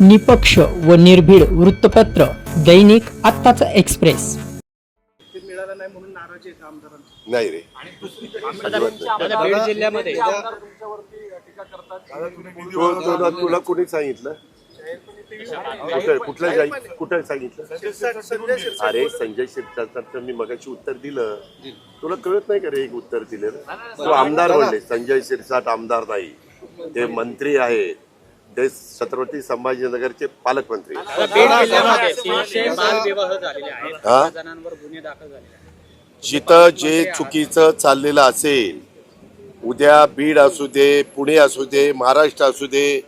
निपक्ष व निर्भीड वृत्तपत्र दैनिक आत्ताचा एक्सप्रेस. ते मिळालं नाही म्हणून नाराजी आहे आमदारांची नाही. रे बीड जिल्ह्यामध्ये. तुला तुला कोणी सांगितलं? कुठं कुठलं जाई- कुठं सांगितलं? अरे संजय शिरसाट मी मगाशी उत्तर दिलं. तुला कळत नाही का रे एक उत्तर दिलं तू आमदार म्हणले संजय शिरसाट आमदार नाही. ते मंत्री आहेत. छत्रपती संभाजीनगरचे पालकमंत्री. जिथं जे चुकीचं चाललेलं असेल उद्या बीड असू दे पुणे असू दे महाराष्ट्र असू दे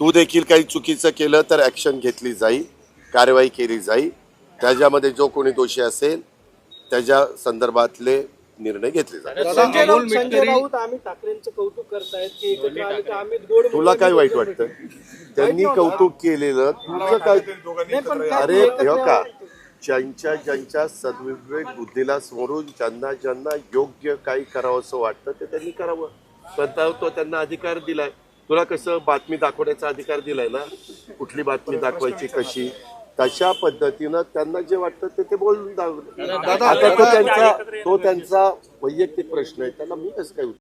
तू देखील काही चुकीचं केलं तर ॲक्शन घेतली जाईल कारवाई केली जाईल. त्याच्यामध्ये जो कोणी दोषी असेल त्याच्या संदर्भातले निर्णय घेतले जातील संजय राऊत संजय राऊत आम्ही ठाकरेंचं कौतुक करतायत की एकत्र आले तर आम्ही गोड तुला काय वाईट वाटतं त्यांनी कौतुक केलेलं. तुझं काय नाही, पण काय अरे एकत्र हे का? आले- ज्यांच्या ज्यांच्या सद्विवेक बुद्धीला समोरून ज्यांना ज्यांना योग्य काही करावं असं वाटतं ते त्यांनी करावं. स्वतः तो त्यांना अधिकार दिलाय. तुला कसं बातमी दाखवण्याचा अधिकार दिलाय ना? कुठली बातमी दाखवायची कशी? तशा पद्धतीनं त्यांना जे वाटतं ते ते बोलून दाखवलं. आता तो त्यांचा तो त्यांचा वैयक्तिक प्रश्न आहे. त्यांना मी कसं काय